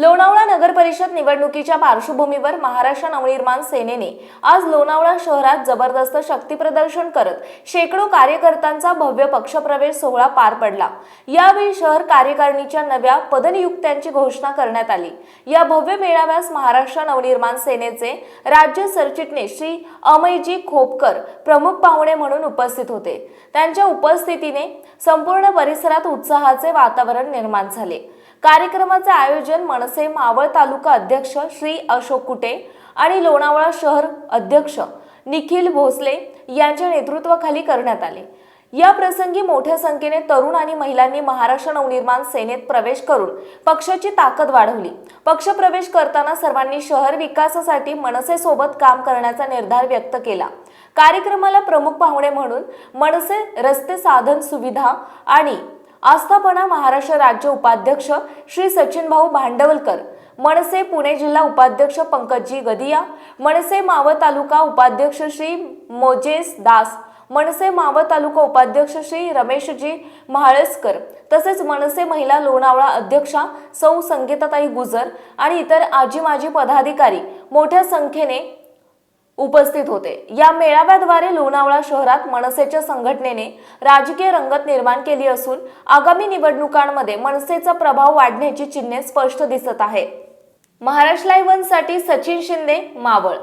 लोणावळा नगर परिषद निवडणुकीच्या पार्श्वभूमीवर महाराष्ट्र नवनिर्माण सेनेने आज लोणावळा शहरात जबरदस्त शक्तीप्रदर्शन करत शेकडो कार्यकर्त्यांचा भव्य पक्षप्रवेश सोहळा पार पडला. यावेळी शहर कार्यकारिणीच्या नव्या पदनियुक्त्यांची घोषणा करण्यात आली. या भव्य मेळाव्यास महाराष्ट्र नवनिर्माण सेनेचे राज्य सरचिटणीस श्री अमयजी खोपकर प्रमुख पाहुणे म्हणून उपस्थित होते. त्यांच्या उपस्थितीने संपूर्ण परिसरात उत्साहाचे वातावरण निर्माण झाले. कार्यक्रमाचे आयोजन मनसे मावळ तालुका अध्यक्ष श्री अशोक कुटे आणि लोणावळा शहर अध्यक्ष निखिल भोसले यांच्या नेतृत्वाखाली करण्यात आले. या प्रसंगी मोठ्या संख्येने तरुण आणि महिलांनी महाराष्ट्र नवनिर्माण सेनेत प्रवेश करून पक्षाची ताकद वाढवली. पक्ष प्रवेश करताना सर्वांनी शहर विकासासाठी मनसेसोबत काम करण्याचा निर्धार व्यक्त केला. कार्यक्रमाला प्रमुख पाहुणे म्हणून मनसे रस्ते साधन सुविधा आणि आस्थापना महाराष्ट्र राज्य उपाध्यक्ष श्री सचिन भाऊ भांडवलकर मनसे पुणे जिल्हा उपाध्यक्ष पंकजी गदिया मनसे मावळ तालुका उपाध्यक्ष श्री मोजेस दास मनसे मावळ तालुका उपाध्यक्ष श्री रमेशजी महाळसकर तसेच मनसे महिला लोणावळा अध्यक्षा सौ संगीताताई गुजर आणि इतर आजी माजी पदाधिकारी मोठ्या संख्येने उपस्थित होते. या मेळाव्याद्वारे लोणावळा शहरात मनसेच्या संघटनेने राजकीय रंगत निर्माण केली असून आगामी निवडणुकांमध्ये मनसेचा प्रभाव वाढण्याची चिन्हे स्पष्ट दिसत आहे. महाराष्ट्र लाईव्हसाठी सचिन शिंदे मावळ.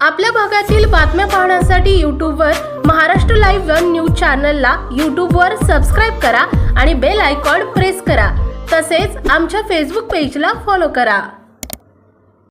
आपल्या भागातील बातम्या पाहण्यासाठी यूट्यूबवर महाराष्ट्र लाईव्ह वन न्यूज चॅनलला यूट्यूबवर सबस्क्राईब करा आणि बेल आयकॉन प्रेस करा. तसेच आमच्या फेसबुक पेजला फॉलो करा.